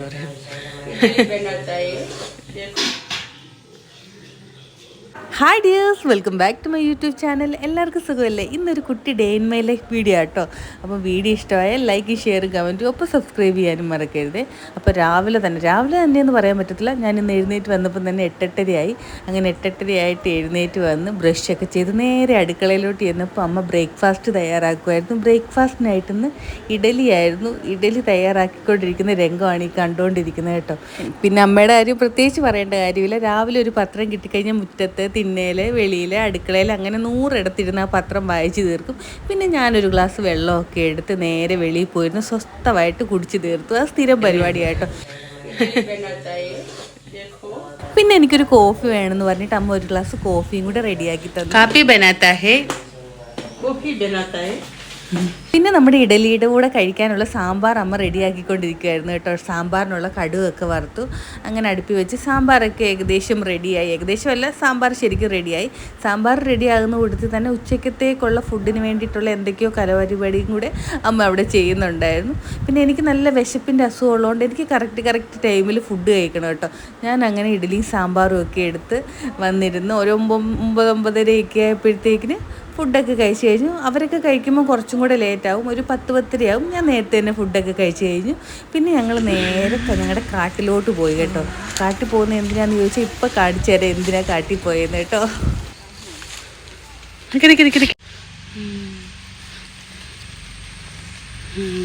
बनाता है hi dears welcome back to my YouTube channel എല്ലാവർക്കും സുഖമല്ലേ? ഇന്നൊരു കുട്ടി day in my life video ആട്ടോ. അപ്പോൾ വീഡിയോ ഇഷ്ടമായ ലൈക്ക് ഷെയർ കമന്റും ഒപ്പം സബ്സ്ക്രൈബ് ചെയ്യാനും മറക്കരുത്. അപ്പോൾ രാവിലെ തന്നെ രാവിലെ തന്നെ എന്ന് പറയാൻ പറ്റത്തില്ല. ഞാൻ ഇന്ന് എഴുന്നേറ്റ് വന്നപ്പം തന്നെ എട്ടെട്ടരയായി. അങ്ങനെ എട്ടെട്ടരയായിട്ട് എഴുന്നേറ്റ് വന്ന് ബ്രഷൊക്കെ ചെയ്ത് നേരെ അടുക്കളയിലോട്ട് ചെന്നപ്പോൾ അമ്മ ബ്രേക്ക്ഫാസ്റ്റ് തയ്യാറാക്കുമായിരുന്നു. ബ്രേക്ക്ഫാസ്റ്റിനായിട്ട് ഇന്ന് ഇഡലി ആയിരുന്നു ഇഡലി തയ്യാറാക്കിക്കൊണ്ടിരിക്കുന്ന രംഗമാണ് ഈ കണ്ടുകൊണ്ടിരിക്കുന്നത് കേട്ടോ. പിന്നെ അമ്മയുടെ കാര്യം പ്രത്യേകിച്ച് പറയേണ്ട കാര്യമില്ല. രാവിലെ ഒരു പത്രം കിട്ടിക്കഴിഞ്ഞാൽ മുറ്റത്ത് തിണ്ണയിൽ വെളിയിൽ അടുക്കളയിൽ അങ്ങനെ നൂറിടത്തിരുന്ന് ആ പത്രം വായിച്ച് തീർക്കും. പിന്നെ ഞാനൊരു ഗ്ലാസ് വെള്ളമൊക്കെ എടുത്ത് നേരെ വെളിയിൽ പോയിരുന്നു സ്വസ്ഥമായിട്ട് കുടിച്ച് തീർത്തു. അത് സ്ഥിരം പരിപാടിയായിട്ടോ പിന്നെ എനിക്കൊരു കോഫി വേണമെന്ന് പറഞ്ഞിട്ട് അമ്മ ഒരു ഗ്ലാസ് കോഫിയും കൂടെ റെഡിയാക്കി തന്നു. കാപ്പി ബനാത്താഹേ കോഫി ബനാത്താഹേ പിന്നെ നമ്മുടെ ഇഡലിയുടെ കൂടെ കഴിക്കാനുള്ള സാമ്പാർ അമ്മ റെഡിയാക്കിക്കൊണ്ടിരിക്കുകയായിരുന്നു കേട്ടോ. സാമ്പാറിനുള്ള കടുവൊക്കെ വറുത്തു. അങ്ങനെ അടുപ്പി വെച്ച് സാമ്പാറൊക്കെ ഏകദേശം റെഡിയായി. ഏകദേശം അല്ല സാമ്പാർ ശരിക്കും റെഡിയായി. സാമ്പാർ റെഡിയാകുന്ന കൂട്ടത്തിൽ തന്നെ ഉച്ചക്കത്തേക്കുള്ള ഫുഡിന് വേണ്ടിയിട്ടുള്ള എന്തൊക്കെയോ കലപരിപാടിയും കൂടെ അമ്മ അവിടെ ചെയ്യുന്നുണ്ടായിരുന്നു. പിന്നെ എനിക്ക് നല്ല വിശപ്പിന്റെ അസുഖം ഉള്ളതുകൊണ്ട് എനിക്ക് കറക്റ്റ് കറക്റ്റ് ടൈമിൽ ഫുഡ് കഴിക്കണം കേട്ടോ. ഞാൻ അങ്ങനെ ഇഡലിയും സാമ്പാറും ഒക്കെ എടുത്ത് വന്നിരുന്നു. ഒരു ഒമ്പത് ഒമ്പതരയൊക്കെ ആയപ്പോഴത്തേക്കിന് ഫുഡൊക്കെ കഴിച്ച് കഴിഞ്ഞു. അവരൊക്കെ കഴിക്കുമ്പോൾ കുറച്ചും കൂടെ ലേറ്റാവും ഒരു പത്ത് പത്തരയാവും ഞാൻ നേരത്തെ തന്നെ ഫുഡൊക്കെ കഴിച്ച് കഴിഞ്ഞു. പിന്നെ ഞങ്ങൾ നേരെ ഞങ്ങളുടെ കാട്ടിലോട്ട് പോയി കേട്ടോ. കാട്ടിൽ പോകുന്നത് എന്തിനാന്ന് ചോദിച്ചാൽ ഇപ്പം കാണിച്ചു തരാം എന്തിനാണ് കാട്ടിൽ പോയെന്ന് കേട്ടോ.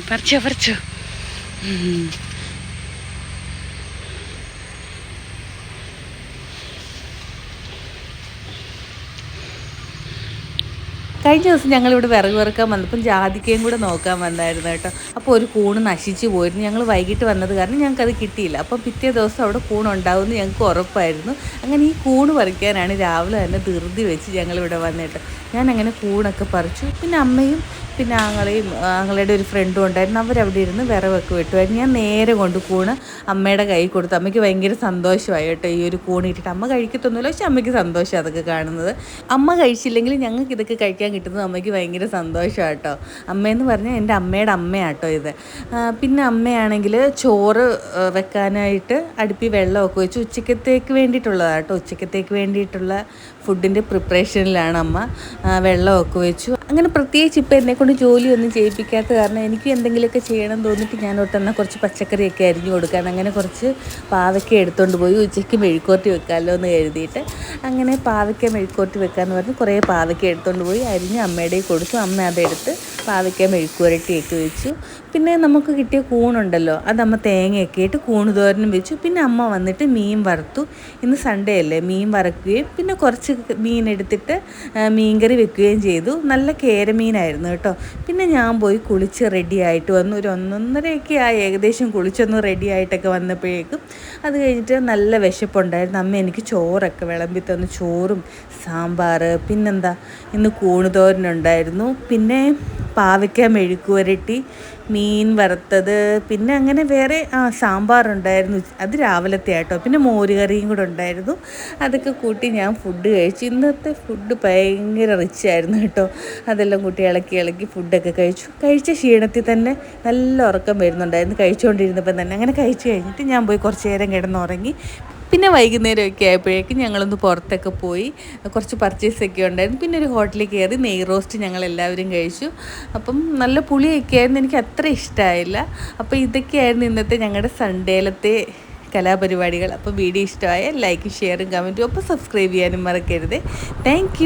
പറിച്ചോ പറിച്ചോ. കഴിഞ്ഞ ദിവസം ഞങ്ങളിവിടെ വിറക് വിറക്കാൻ വന്നപ്പം ജാതിക്കയും കൂടെ നോക്കാൻ വന്നായിരുന്നു കേട്ടോ. അപ്പോൾ ഒരു കൂണ് നശിച്ചു പോയിരുന്നു. ഞങ്ങൾ വൈകിട്ട് വന്നത് കാരണം ഞങ്ങൾക്കത് കിട്ടിയില്ല. അപ്പം പിറ്റേ ദിവസം അവിടെ കൂൺ ഉണ്ടാവുമെന്ന് ഞങ്ങൾക്ക് ഉറപ്പായിരുന്നു. അങ്ങനെ ഈ കൂണ് പറിക്കാനാണ് രാവിലെ തന്നെ ധൃതി വെച്ച് ഞങ്ങളിവിടെ വന്നിട്ട് ഞാൻ അങ്ങനെ കൂടൊക്കെ പറിച്ചു. പിന്നെ അമ്മയും പിന്നെ ആങ്ങളെയും ആങ്ങളുടെ ഒരു ഫ്രണ്ടും ഉണ്ടായിരുന്നു. അവരവിടെ ഇരുന്ന് വിറവൊക്കെ വെട്ടുമായിരുന്നു ഞാൻ നേരെ കൊണ്ട് കൂണ് അമ്മയുടെ കൈ കൊടുത്തു അമ്മയ്ക്ക് ഭയങ്കര സന്തോഷമായി കേട്ടോ ഈ ഒരു കൂണ് ഇട്ടിട്ട്. അമ്മ കഴിക്കത്തൊന്നുമില്ല പക്ഷെ അമ്മയ്ക്ക് സന്തോഷം അതൊക്കെ കാണുന്നത്. അമ്മ കഴിച്ചില്ലെങ്കിൽ ഞങ്ങൾക്ക് ഇതൊക്കെ കഴിക്കാൻ കിട്ടുന്നത് അമ്മയ്ക്ക് ഭയങ്കര സന്തോഷമാണ് കേട്ടോ. അമ്മയെന്ന് പറഞ്ഞാൽ എന്റെ അമ്മയുടെ അമ്മയാട്ടോ ഇത്. പിന്നെ അമ്മയാണെങ്കിൽ ചോറ് വെക്കാനായിട്ട് അടുപ്പി വെള്ളമൊക്കെ വെച്ച് ഉച്ചക്കത്തേക്ക് വേണ്ടിയിട്ടുള്ളതാണ് കേട്ടോ. ഉച്ചക്കത്തേക്ക് വേണ്ടിയിട്ടുള്ള ഫുഡിന്റെ പ്രിപ്പറേഷനിലാണ് അമ്മ. വെള്ളമൊക്കെ വെച്ചു. അങ്ങനെ പ്രത്യേകിച്ച് ഇപ്പോൾ എന്നെക്കൊണ്ട് ജോലിയൊന്നും ചെയ്യിപ്പിക്കാത്ത കാരണം എനിക്ക് എന്തെങ്കിലുമൊക്കെ ചെയ്യണം തോന്നിയിട്ട് ഞാൻ ഒട്ടെന്നാൽ കുറച്ച് പച്ചക്കറിയൊക്കെ അരിഞ്ഞു കൊടുക്കാൻ അങ്ങനെ കുറച്ച് പാവയ്ക്ക എടുത്തുകൊണ്ട് പോയി ഉച്ചയ്ക്ക് മെഴുക്കോട്ടി വെക്കാമല്ലോ എന്ന് കരുതിയിട്ട് അങ്ങനെ പാവയ്ക്ക മെഴുക്കോട്ടി വെക്കാമെന്ന് പറഞ്ഞ് കുറേ പാവയ്ക്ക എടുത്തുകൊണ്ട് പോയി അരിഞ്ഞ് അമ്മയുടെ കൊടുത്തു. അമ്മ അതെടുത്ത് പാവയ്ക്ക മെഴുക്കുരട്ടിയൊക്കെ വെച്ചു. പിന്നെ നമുക്ക് കിട്ടിയ കൂണുണ്ടല്ലോ അത് അമ്മ തേങ്ങയൊക്കെ ഇട്ട് കൂണ് തോരനും വെച്ചു. പിന്നെ അമ്മ വന്നിട്ട് മീൻ വറുത്തു. ഇന്ന് സൺഡേ അല്ലേ മീൻ വറക്കുകയും പിന്നെ കുറച്ച് മീൻ എടുത്തിട്ട് മീൻ മീൻകറി വെക്കുകയും ചെയ്തു. നല്ല കേരമീനായിരുന്നു കേട്ടോ. പിന്നെ ഞാൻ പോയി കുളിച്ച് റെഡിയായിട്ട് വന്നു. ഒരു ഒന്നൊന്നരയൊക്കെ ആയി. ഏകദേശം കുളിച്ചൊന്ന് റെഡി ആയിട്ടൊക്കെ വന്നപ്പോഴേക്കും അത് കഴിഞ്ഞിട്ട് നല്ല വിശപ്പുണ്ടായിരുന്നു. അമ്മ എനിക്ക് ചോറൊക്കെ വിളമ്പി തന്നു. ചോറും സാമ്പാർ പിന്നെന്താ? ഇന്ന് കൂണുതോരനുണ്ടായിരുന്നു. പിന്നെ പാവയ്ക്ക മെഴുക്കുവരട്ടി മീൻ വറുത്തത് പിന്നെ അങ്ങനെ വേറെ ആ സാമ്പാറുണ്ടായിരുന്നു. അത് രാവിലത്തെ ആട്ടോ. പിന്നെ മോരുകറിയും കൂടെ ഉണ്ടായിരുന്നു. അതൊക്കെ കൂട്ടി ഞാൻ ഫുഡ് കഴിച്ചു. ഇന്നത്തെ ഫുഡ് ഭയങ്കര റിച്ച് ആയിരുന്നു കേട്ടോ. അതെല്ലാം കൂട്ടി ഇളക്കി ഇളക്കി ഫുഡൊക്കെ കഴിച്ചു. കഴിച്ച ക്ഷീണത്തിൽ തന്നെ നല്ല ഉറക്കം വരുന്നുണ്ടായിരുന്നു. കഴിച്ചുകൊണ്ടിരുന്നപ്പം തന്നെ. അങ്ങനെ കഴിച്ചു കഴിഞ്ഞിട്ട് ഞാൻ പോയി കുറച്ച് നേരം കിടന്നുറങ്ങി. പിന്നെ വൈകുന്നേരമൊക്കെ ആയപ്പോഴേക്കും ഞങ്ങളൊന്ന് പുറത്തൊക്കെ പോയി. കുറച്ച് പർച്ചേസൊക്കെ ഉണ്ടായിരുന്നു. പിന്നെ ഒരു ഹോട്ടലിൽ കയറി നെയ് റോസ്റ്റ് ഞങ്ങൾ എല്ലാവരും കഴിച്ചു. അപ്പം നല്ല പുളിയൊക്കെ ആയിരുന്നു. എനിക്ക് അത്ര ഇഷ്ടമായില്ല അപ്പോൾ ഇതൊക്കെയായിരുന്നു ഇന്നത്തെ ഞങ്ങളുടെ സൺഡേയിലത്തെ കലാപരിപാടികൾ. അപ്പോൾ വീഡിയോ ഇഷ്ടമായ ലൈക്ക് ഷെയറും കമന്റും അപ്പോൾ സബ്സ്ക്രൈബ് ചെയ്യാനും മറക്കരുത്. താങ്ക്